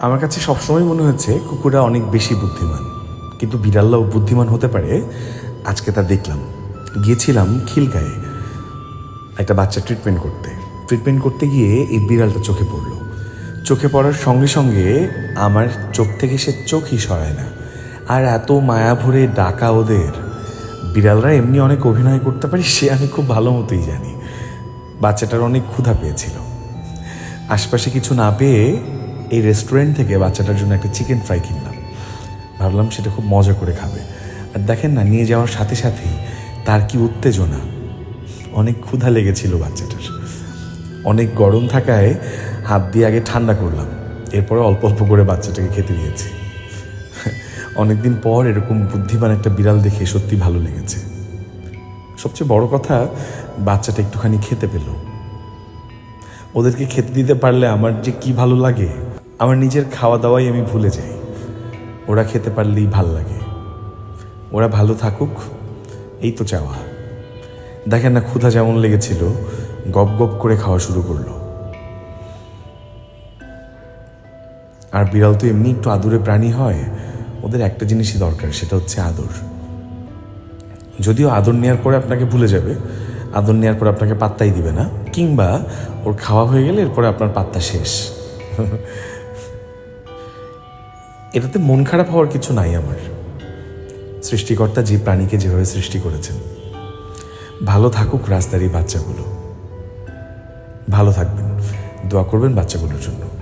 আমার কাছে সবসময় মনে হয়েছে কুকুররা অনেক বেশি বুদ্ধিমান। কিন্তু বিড়াল্লাও বুদ্ধিমান হতে পারে, আজকে তা দেখলাম। গিয়েছিলাম খিলগায়ে একটা বাচ্চা ট্রিটমেন্ট করতে। ট্রিটমেন্ট করতে গিয়ে এই বিড়ালটা চোখে পড়ল। চোখে পড়ার সঙ্গে সঙ্গে আমার চোখ থেকে সে চোখই সরায় না। আর এত মায়া ভরে ডাকা ওদের। বিড়ালরা এমনি অনেক অভিনয় করতে পারে, সে আমি খুব ভালো মতোই জানি। বাচ্চাটার অনেক ক্ষুধা পেয়েছিল। আশপাশে কিছু না পেয়ে এই রেস্টুরেন্ট থেকে বাচ্চাটার জন্য একটা চিকেন ফ্রাই কিনলাম। ভাবলাম সেটা খুব মজা করে খাবে। আর দেখেন না, নিয়ে যাওয়ার সাথে সাথেই তার কি উত্তেজনা। অনেক ক্ষুধা লেগেছিল বাচ্চাটার। অনেক গরম থাকায় হাত দিয়ে আগে ঠান্ডা করলাম। এরপরে অল্প অল্প করে বাচ্চাটাকে খেতে দিয়েছি। অনেকদিন পর এরকম বুদ্ধিমান একটা বিড়াল দেখে সত্যি ভালো লেগেছে। সবচেয়ে বড় কথা, বাচ্চাটা একটুখানি খেতে পেল। ওদেরকে খেতে দিতে পারলে আমার যে কি ভালো লাগে। আমার নিজের খাওয়া দাওয়াই আমি ভুলে যাই। ওরা খেতে পারলেই ভালো লাগে। ওরা ভালো থাকুক, এই তো চাওয়া। দেখেন না ক্ষুধা যেমন লেগেছিল, গপ গপ করে খাওয়া শুরু করল। আর বিড়াল তো এমনি একটু আদুরে প্রাণী হয়, ওদের একটা জিনিসই দরকার, সেটা হচ্ছে আদর। যদিও আদর নেওয়ার পরে আপনাকে ভুলে যাবে, আদর নেওয়ার পরে আপনাকে পাত্তাই দিবে না, কিংবা ওর খাওয়া হয়ে গেলে এরপরে আপনার পাত্তা শেষ। এটাতে মন খারাপ হওয়ার কিছু নাই আমার। সৃষ্টিকর্তা যে প্রাণীকে যেভাবে সৃষ্টি করেছেন, ভালো থাকুক রাস্তার এই বাচ্চাগুলো। ভালো থাকবেন। দোয়া করবেন বাচ্চাগুলোর জন্য।